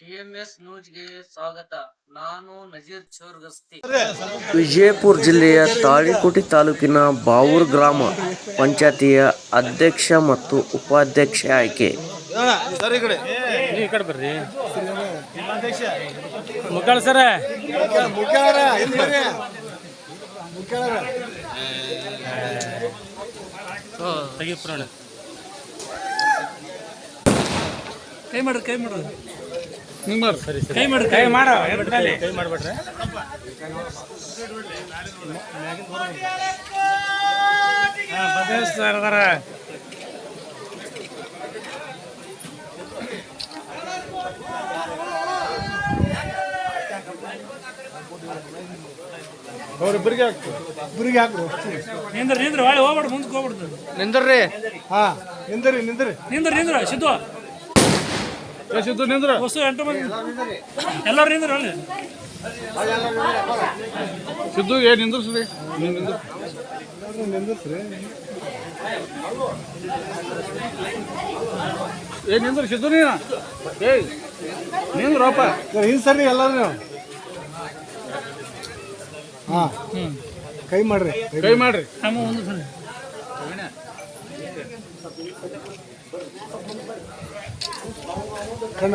TMS ನ್ಯೂಸ್ಗೆ ಸ್ವಾಗತ. ನಾನು ನಜೀರ್ ಚೋರ್ಗಸ್ತಿ. ವಿಜಯಪುರ ಜಿಲ್ಲೆಯ ತಾಳಿಕೋಟಿ ತಾಲೂಕಿನ ಬಾವೂರ್ ಗ್ರಾಮ ಪಂಚಾಯತಿಯ ಅಧ್ಯಕ್ಷ ಮತ್ತು ಉಪಾಧ್ಯಕ್ಷ ಆಯ್ಕೆ. ಸರ್ ಕೈ ಮಾಡ್ರಿ ಕೈ ಮಾಡ್ರಿ. ಸರಿ ಸರಿ. ಕೈ ಮಾಡೋ ಕೈ ಮಾಡ್ಬಿಟ್ರೆ. ಸರ್ ಅದಾರ. ಅವ್ರಿಬ್ಬರಿಗೆ ಹಾಕು ಇಬ್ಬರಿಗೆ ಹಾಕು ನಿಂದ್ರ ನಿಂದ್ರ ಹೊಳೆ ಹೋಗ್ಬಿಡು ಮುಂದಕ್ಕೆ ಹೋಗ್ಬಿಡ್ತು ನಿಂದ್ರಿ. ಹಾ ನಿಂದ್ರಿ ನಿಂದ್ರಿ. ನಿಂದ್ರ ನಿಂದ್ರ ಸಿದ್ದು. ಸಿದ್ದು ನಿಂದ್ರ ವಸ್ತು ಎಂಟು ಮಂದಿ. ಎಲ್ಲರೂ ನಿಂದ್ರ ಅಲ್ಲಿ. ಸಿದ್ದು ಏನು ನಿಂದ್ರಿಸ್ರಿ. ನೀವು ನಿಂದ್ರ. ನಿಂದ್ರಿಸ್ರಿ ಏ ನಿಂದ್ರ ಸಿದ್ದು ನೀನ? ಏಯ್ ನಿಂದ್ರಪ್ಪ. ಹಿಂದ್ ಸರಿ ಎಲ್ಲರೂ ನೀವು. ಹಾ. ಕೈ ಮಾಡ್ರಿ. ಕೈ ಮಾಡ್ರಿ. ನಮ್ಮ ಒಂದು ಸರಿ. Sen.